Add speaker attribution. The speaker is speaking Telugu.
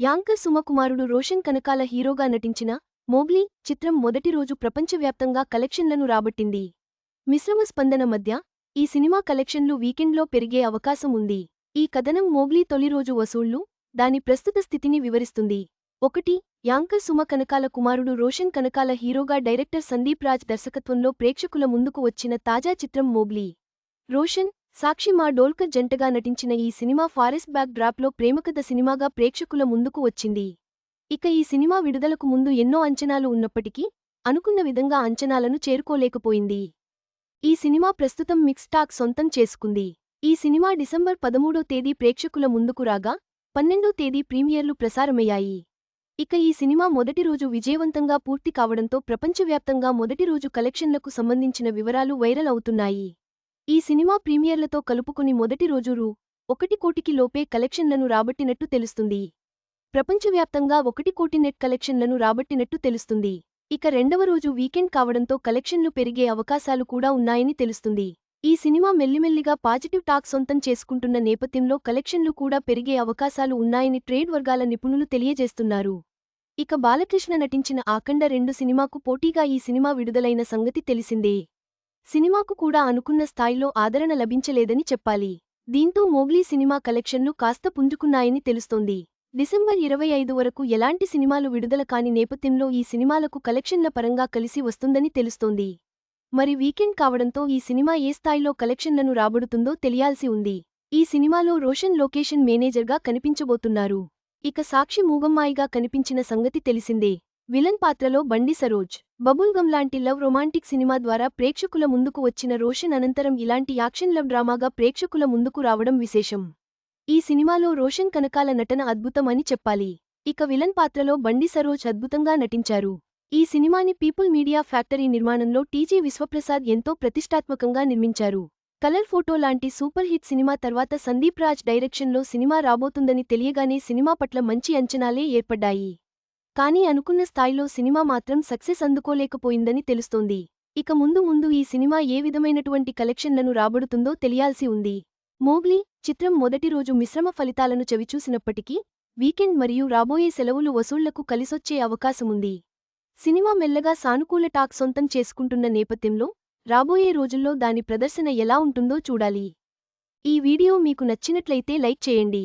Speaker 1: యాంకర్ సుమకుమారుడు రోషన్ కనకాల హీరోగా నటించిన మోగ్లీ చిత్రం మొదటి రోజు ప్రపంచవ్యాప్తంగా కలెక్షన్లను రాబట్టింది. మిశ్రమ స్పందన మధ్య ఈ సినిమా కలెక్షన్లు వీకెండ్లో పెరిగే అవకాశం ఉంది. ఈ కథనం మోగ్లీ తొలి రోజు వసూళ్ళు దాని ప్రస్తుత స్థితిని వివరిస్తుంది. ఒకటి యాంకర్ సుమ కనకాల కుమారుడు రోషన్ కనకాల హీరోగా డైరెక్టర్ సందీప్ రాజ్ దర్శకత్వంలో ప్రేక్షకుల ముందుకు వచ్చిన తాజా చిత్రం మోగ్లీ. రోషన్ సాక్షి మా డోల్కర్ జంటగా నటించిన ఈ సినిమా ఫారెస్ట్ బ్యాక్ డ్రాప్లో ప్రేమకథ సినిమాగా ప్రేక్షకుల ముందుకు వచ్చింది. ఇక ఈ సినిమా విడుదలకు ముందు ఎన్నో అంచనాలు ఉన్నప్పటికీ అనుకున్న విధంగా అంచనాలను చేరుకోలేకపోయింది. ఈ సినిమా ప్రస్తుతం మిక్స్ టాక్ సొంతం చేసుకుంది. ఈ సినిమా డిసెంబర్ పదమూడో తేదీ ప్రేక్షకుల ముందుకు రాగా పన్నెండో తేదీ ప్రీమియర్లు ప్రసారమయ్యాయి. ఇక ఈ సినిమా మొదటి రోజు విజయవంతంగా పూర్తి కావడంతో ప్రపంచవ్యాప్తంగా మొదటి రోజు కలెక్షన్లకు సంబంధించిన వివరాలు వైరల్ అవుతున్నాయి. ఈ సినిమా ప్రీమియర్లతో కలుపుకుని మొదటి రోజు రూ. ఒకటి కోటికి లోపే కలెక్షన్లను రాబట్టినట్టు తెలుస్తుంది. ప్రపంచవ్యాప్తంగా ఒకటి కోటి నెట్ కలెక్షన్లను రాబట్టినట్టు తెలుస్తుంది. ఇక రెండవ రోజు వీకెండ్ కావడంతో కలెక్షన్లు పెరిగే అవకాశాలు కూడా ఉన్నాయని తెలుస్తుంది. ఈ సినిమా మెల్లిమెల్లిగా పాజిటివ్ టాక్ సొంతం చేసుకుంటున్న నేపథ్యంలో కలెక్షన్లు కూడా పెరిగే అవకాశాలు ఉన్నాయని ట్రేడ్ వర్గాల నిపుణులు తెలియజేస్తున్నారు. ఇక బాలకృష్ణ నటించిన ఆకండ రెండు సినిమాకు పోటీగా ఈ సినిమా విడుదలైన సంగతి తెలిసిందే. సినిమాకు కూడా అనుకున్న స్థాయిలో ఆదరణ లభించలేదని చెప్పాలి. దీంతో మోగ్లీ సినిమా కలెక్షన్లు కాస్త పుంజుకున్నాయని తెలుస్తోంది. డిసెంబర్ ఇరవై ఐదు వరకు ఎలాంటి సినిమాలు విడుదల కాని నేపథ్యంలో ఈ సినిమాలకు కలెక్షన్ల పరంగా కలిసి వస్తుందని తెలుస్తోంది. మరి వీకెండ్ కావడంతో ఈ సినిమా ఏ స్థాయిలో కలెక్షన్లను రాబడుతుందో తెలియాల్సి ఉంది. ఈ సినిమాలో రోషన్ లొకేషన్ మేనేజర్గా కనిపించబోతున్నారు. ఇక సాక్షి మూగమ్మాయిగా కనిపించిన సంగతి తెలిసిందే. విలన్ పాత్రలో బండి సరోజ్. బబుల్గమ్ లాంటి లవ్ రొమాంటిక్ సినిమా ద్వారా ప్రేక్షకుల ముందుకు వచ్చిన రోషన్ అనంతరం ఇలాంటి యాక్షన్ లవ్ డ్రామాగా ప్రేక్షకుల ముందుకు రావడం విశేషం. ఈ సినిమాలో రోషన్ కనకాల నటన అద్భుతం అని చెప్పాలి. ఇక విలన్ పాత్రలో బండి సరోజ్ అద్భుతంగా నటించారు. ఈ సినిమాని పీపుల్ మీడియా ఫ్యాక్టరీ నిర్మాణంలో టీజీ విశ్వప్రసాద్ ఎంతో ప్రతిష్టాత్మకంగా నిర్మించారు. కలర్ ఫోటో లాంటి సూపర్ హిట్ సినిమా తర్వాత సందీప్ రాజ్ డైరెక్షన్లో సినిమా రాబోతుందని తెలియగానే సినిమా పట్ల మంచి అంచనాలే ఏర్పడ్డాయి. కానీ అనుకున్న స్థాయిలో సినిమా మాత్రం సక్సెస్ అందుకోలేకపోయిందని తెలుస్తోంది. ఇక ముందు ముందు ఈ సినిమా ఏ విధమైనటువంటి కలెక్షన్లను రాబడుతుందో తెలియాల్సి ఉంది. మోగ్లీ చిత్రం మొదటి రోజు మిశ్రమ ఫలితాలను చవిచూసినప్పటికీ వీకెండ్ మరియు రాబోయే సెలవులు వసూళ్ళకు కలిసొచ్చే అవకాశముంది సినిమా మెల్లగా సానుకూల టాక్ సొంతం చేసుకుంటున్న నేపథ్యంలో రాబోయే రోజుల్లో దాని ప్రదర్శన ఎలా ఉంటుందో చూడాలి. ఈ వీడియో మీకు నచ్చినట్లయితే లైక్ చేయండి.